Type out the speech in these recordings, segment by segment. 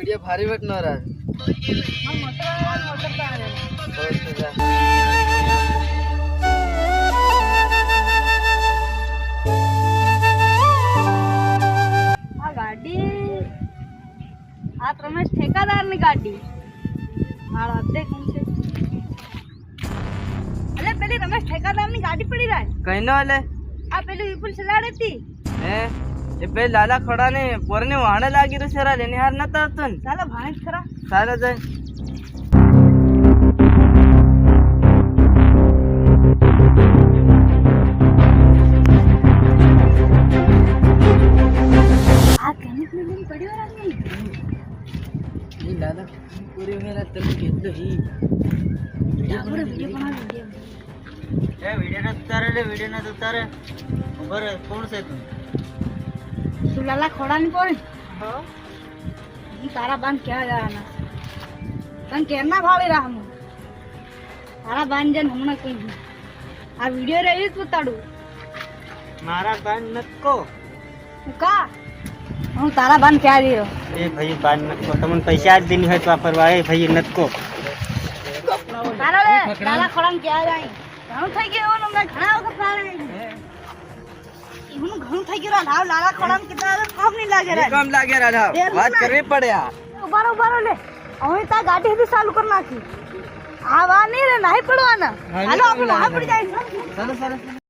Video ಭಾರಿ ಬಿಟ್ಟು ನೋರ ગાડી આ તમે ઠેકાદાર ગાડી. હાલ અડધે છે. એટલે પેલી રમેશ ઠેકાદારની ગાડી પડી રહી કઈ નો એટલે આ પેલું વિપુલ ચલાડે હતી. હે? એ બે લાલા ખોડા ને પોરને વાણે લાગી રહ્યું છે રા લેને હાર નતા આવતું ને ચાલો ભાણેજ ખરા સારા જાય આ કેમિક ને લઈને પડ્યો રાખી એ દાદા પૂરી મેરા તમે કેટલો હી આપણે વીડિયો બનાવી વીડિયો એ વિડિયો ના ઉતારે લે વિડિયો ના ઉતારે ઉભર કોણ છે તું તું લાલા ખોડાની પડી હું તારા બાન ક્યાં જવાના? તને કેરના ભાવી રહ્યા હું? તારા બાન જઈને હમણાં કહી આ વીડિયો રહી તું તાડું મારા બાન નક્કો કા? હું તારા બાન ક્યાં રહ્યો? એ ભાઈ બાન નક્કો તમને પૈસા જ દેની હોય તો વાપરવા એ ભાઈ નકો તારા લે તારા ખોડાને ક્યાં જાય? ઘણું થઈ ગયું એવું ઘણા વખત તારે એવું ઘણું થઈ ગયું રાધાવ લાલા ખોડાને કેટલા કામ નહીં લાગે રે કામ લાગે રાધા? એવું વાત. કરવી પડે આ. ઉભારો ઉભારો લે. હવે તા ગાડી બી ચાલુ કરી નાખી. આવા નહીં રે નહીં પડવાના. હાલો આપણે બહાર પડી જાય સરસ સરસ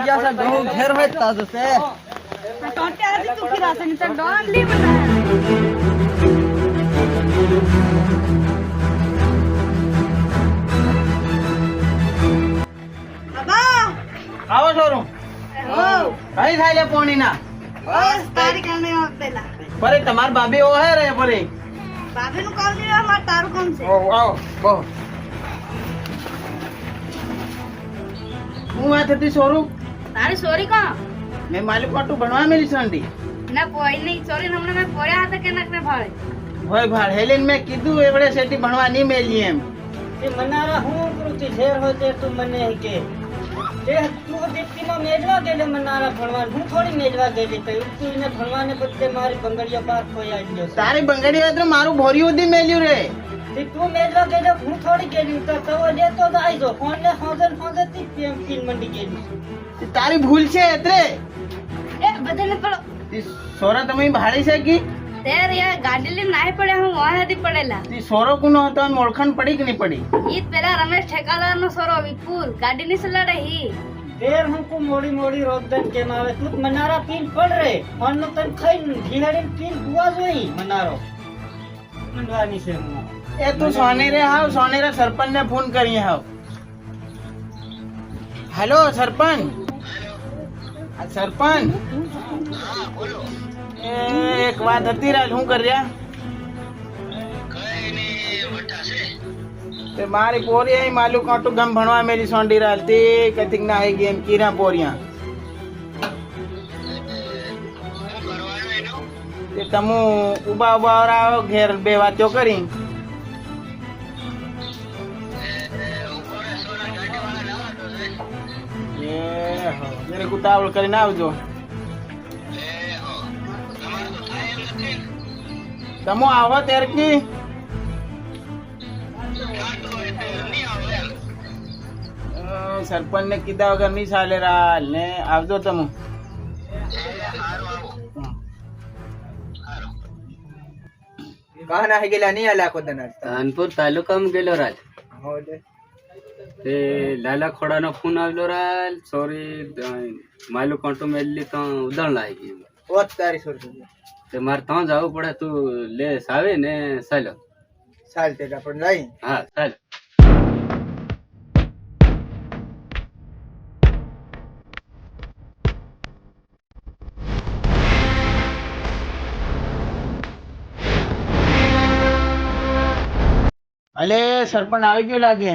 ગયા છે બહુ ઘેર હોય તાજો છે ટોટે આજી તું ખીરા તો ડોન લી આવો છોરું કઈ થાય લે પોણી ના પરે તમાર બાબી ઓ હે રે પરે બાબી નું કામ નહીં અમાર તારું કામ છે. ઓ આવો બહુ. હું વાત હતી છોરું તારી સોરી કા મેં માલિક પાટું ભણવા મેલી સંડી ના કોઈ નહીં. સોરી હમણાં મેં પોયા હતા કે નકને ભાળે હોય ભાળ. હેલેન મેં કીધું એવડે સેટી ભણવા નહીં મેલી એમ. તે મનારા હું કૃતિ ઝેર હોય તે તું મને કે. તે તું દીપ્તિમાં મેળવા ગયેલે મનારા ભણવા. હું થોડી મેજવા ગયેલી તો એને ભણવાને બદલે મારી બંગડીઓ પાર આવી ગયો તારી બંગડી તો મારું ભોરિયું સુધી મેલ્યું રે. તે તું મેળવા ગયેલો હું થોડી ગયેલી. તો તો લેતો તો આઈ જો ફોન ને ફોન ફોનથી મંડી ગયેલી તારી ભૂલ છે એટલે એ બધાને પડો તે સોરા તમે ભાડી છે કી? તે યાર ગાડી લઈને નાહી પડ્યા હું વાહ નથી પડેલા. તે સોરો કુનો હતો એમ ઓળખાણ પડી કે નહીં પડી? ઈ પેલા રમેશ ઠેકાદાર નો સોરો વિપુલ. ગાડી ની સલાડે હી દેર હું કુ મોડી મોડી રોજન કેમ આવે તું મનારા પીન પડ રે. ફોન નો તન ખાઈ ઘીનાડી પીન બુવા જોઈ મનારો. મંડવાની છે હું એ તું સોનેરે હાવ સોનેરા સરપંચ ને ફોન કરી હાવ. હેલો સરપંચ. સરપંચ? એક વાત હતી રાજ, શું કર્યા? મારી પોરિયા માલુક કાંટું ગામ ભણવા મેલી સોંડી રાલ તે ના આવી ગઈ એમ કીરા પોરિયા. તે તમુ ઊભા ઊભા ઘેર બે વાતો કરી. એ હો, જરે ઉતાવળ કરીને આવજો. તમો આવો ત્યારે કી સરપંચ ને કીધા વગર નહીં ચાલે રાલ. ને આવજો તમે. કાન આવી ગયેલા નહીં આલા કોદના કાનપુર તાલુકામાં ગયેલો રાજ તે લાલા ખોડાનો ફોન આવેલો રાજ સોરી માયલું કોન્ટું મેલી તો ઉદણ લાગી ગયું ઓત તારી સોરી તે મારે ત્યાં જવું પડે તું લે સાવે ને ચાલો ચાલ તે આપણે લઈ. હા ચાલ અલે સરપંચ આવી ગયો લાગે.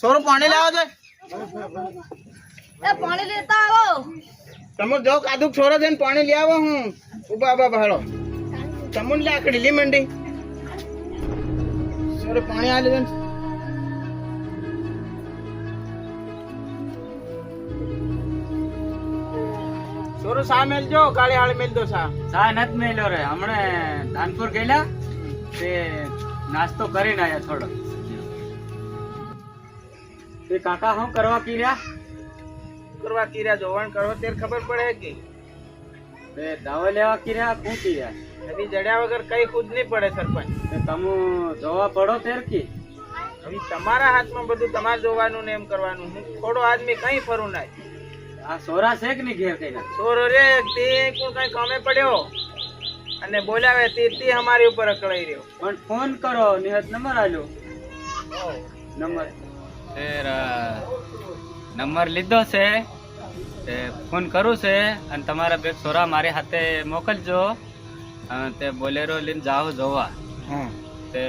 સોરો પાણી લાવો છે. એ પાણી લેતા આવો. તમે જો કાદુક છોરો છે પાણી લઈ આવો હું. ઊભા ઊભા ભાડો તમુન આકડી લી મંડી. સોરે પાણી આલે છે સોરો સા મેલજો કાળી હાળ મેલ દો સા. સા નત મેલ્યો રે. હમણે ધાનપુર ગયેલા તે નાસ્તો કરીને આયા થોડો તે કાકા હું કરવા કીર્યા? કરવા કીર્યા જોવાણ કરો તેર ખબર પડે કે? એ દાવો લેવા કીર્યા શું કીર્યા? હજી જડ્યા વગર કઈ ખુદ નહીં પડે સરપંચ. તમે જોવા પડો તેર કી. હવે તમારા હાથમાં બધું તમારે જોવાનું ને એમ કરવાનું. હું થોડો આદમી કઈ ફરું ના. આ સોરા છે કે નહીં ઘેર કઈ સોરો રે તે કોઈ કઈ કામે પડ્યો? અને બોલાવે તે તે અમારી ઉપર અકળાઈ રહ્યો. પણ ફોન કરો નિહત નંબર આલ્યો. નંબર. નંબર લીધો છે. તે ફોન કરું છે અને તમારા બે સોરા મારી હાથે મોકલજો. તે બોલેરો લઈને જાઓ જોવા. તે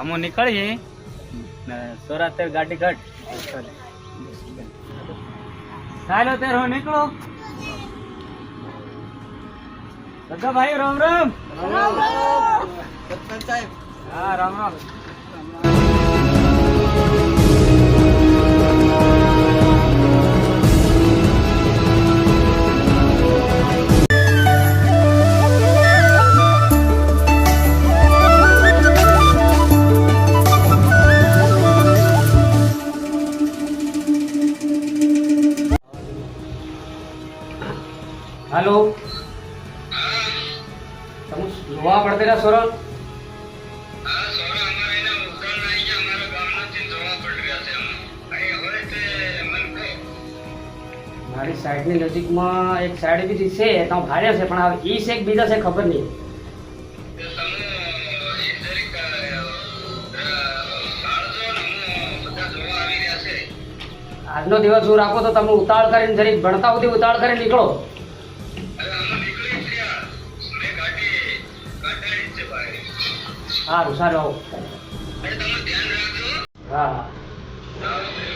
અમુ નીકળી. ને સોરા તે ગાડી ઘટ ચાલો તે હું નીકળો. સગા ભાઈ રામ રામ. રામ સાહેબ હા રામ રામ. હાલો. તમે જોવા પડતેલા સોરલ? મારી સાઈડની નજીકમાં એક સાઈડ બીજી છે તો ભાડે છે પણ હવે ઈ છે બીજા છે ખબર નહીં. આજનો દિવસ જો રાખો તો તમે ઉતાળ કરીને જરીક ભણતા સુધી ઉતાળ કરીને નીકળો. સારું સારું આવો. હા. હા.